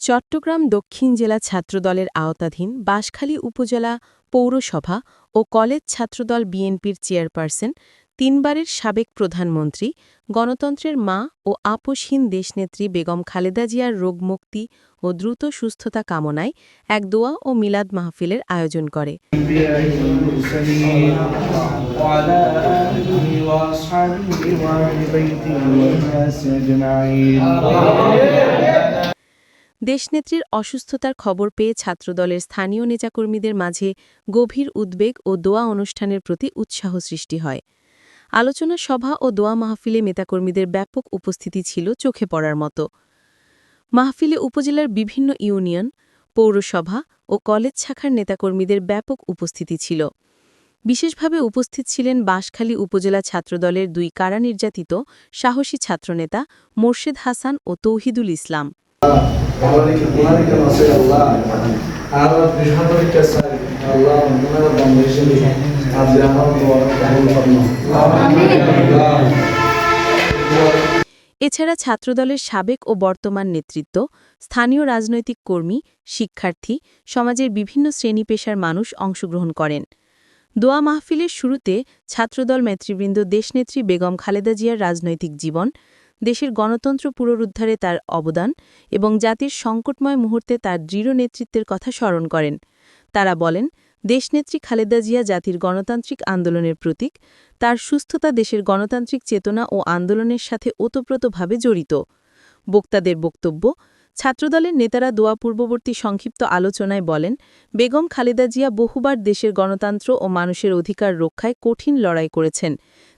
চট্টগ্রাম দক্ষিণ জেলা ছাত্রদলের আওতাধীন বাঁশখালী উপজেলা পৌরসভা ও কলেজ ছাত্রদল বিএনপির চেয়ারপারসন তিনবারের সাবেক প্রধানমন্ত্রী গণতন্ত্রের মা ও আপোষহীন দেশনেত্রী বেগম খালেদা জিয়ার রোগমুক্তি ও দ্রুত সুস্থতা কামনায় এক দোয়া ও মিলাদ মাহফিলের আয়োজন করে الأنبياء والمرسلين وعلى آله وأصحابه وأهل بيته والناس أجمعين দেশনেত্রীর অসুস্থতার খবর পেয়ে ছাত্রদলের স্থানীয় নেতাকর্মীদের মাঝে গভীর উদ্বেগ ও দোয়া অনুষ্ঠানের প্রতি উৎসাহ সৃষ্টি হয়। আলোচনা সভা ও দোয়া মাহফিলে নেতাকর্মীদের ব্যাপক উপস্থিতি ছিল চোখে পড়ার মতো। মাহফিলে উপজেলার বিভিন্ন ইউনিয়ন, পৌরসভা ও কলেজ শাখার নেতাকর্মীদের ব্যাপক উপস্থিতি ছিল। বিশেষভাবে উপস্থিত ছিলেন বাঁশখালী উপজেলা ছাত্রদলের দুই কারা নির্যাতিত সাহসী ছাত্রনেতা মোর্শেদ হাসান ও তৌহিদুল ইসলাম। এছাড়া ছাত্রদলের সাবেক ও বর্তমান নেতৃত্ব, স্থানীয় রাজনৈতিক কর্মী, শিক্ষার্থী, সমাজের বিভিন্ন শ্রেণি পেশার মানুষ অংশগ্রহণ করেন। দোয়া মাহফিলের শুরুতে ছাত্রদল নেতৃবৃন্দ দেশনেত্রী বেগম খালেদা জিয়ার রাজনৈতিক জীবন দেশের গণতন্ত্র পুনরুদ্ধারে তার অবদান এবং জাতির সংকটময় মুহূর্তে তার দৃঢ় নেতৃত্বের কথা স্মরণ করেন। তারা বলেন, দেশনেত্রী খালেদা জিয়া জাতির গণতান্ত্রিক আন্দোলনের প্রতীক, তার সুস্থতা দেশের গণতান্ত্রিক চেতনা ও আন্দোলনের সাথে ওতপ্রোতভাবে জড়িত। বক্তাদের বক্তব্য, ছাত্রদলের নেতারা দোয়া পূর্ববর্তী সংক্ষিপ্ত আলোচনায় বলেন, বেগম খালেদা জিয়া বহুবার দেশের গণতন্ত্র ও মানুষের অধিকার রক্ষায় কঠিন লড়াই করেছেন।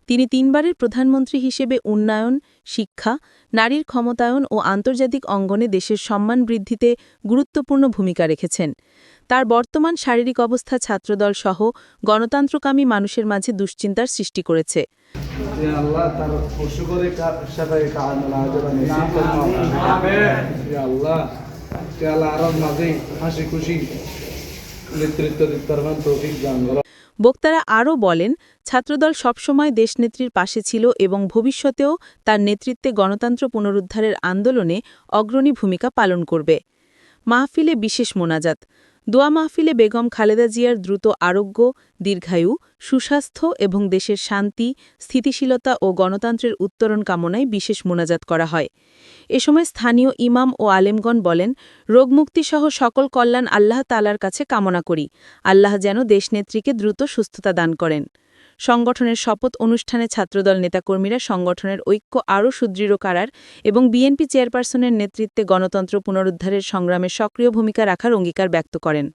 তিনি তিনবারের প্রধানমন্ত্রী হিসেবে উন্নয়ন, শিক্ষা, নারীর ক্ষমতায়ন ও আন্তর্জাতিক অঙ্গনে দেশের সম্মান বৃদ্ধিতে গুরুত্বপূর্ণ ভূমিকা রেখেছেন। তার বর্তমান শারীরিক অবস্থা ছাত্রদল সহ গণতন্ত্রকামী মানুষের মাঝে দুশ্চিন্তার সৃষ্টি করেছে। নেতৃত্ব দিতে পারবেন বক্তারা আরও বলেন, ছাত্রদল সবসময় দেশনেত্রীর পাশে ছিল এবং ভবিষ্যতেও তার নেতৃত্বে গণতন্ত্র পুনরুদ্ধারের আন্দোলনে অগ্রণী ভূমিকা পালন করবে। মাহফিলে বিশেষ মোনাজাত দোয়া মাহফিলে বেগম খালেদা জিয়ার দ্রুত আরোগ্য, দীর্ঘায়ু, সুস্বাস্থ্য এবং দেশের শান্তি, স্থিতিশীলতা ও গণতন্ত্রের উত্তরণ কামনায় বিশেষ মোনাজাত করা হয়। এ সময় স্থানীয় ইমাম ও আলেমগণ বলেন, রোগমুক্তিসহ সকল কল্যাণ আল্লাহ তালার কাছে কামনা করি। আল্লাহ যেন দেশনেত্রীকে দ্রুত সুস্থতা দান করেন। সংগঠনের শপথ অনুষ্ঠানে ছাত্রদল নেতাকর্মীরা সংগঠনের ঐক্য আরও সুদৃঢ় করার এবং বিএনপি চেয়ারপারসনের নেতৃত্বে গণতন্ত্র পুনরুদ্ধারের সংগ্রামে সক্রিয় ভূমিকা রাখার অঙ্গীকার ব্যক্ত করেন।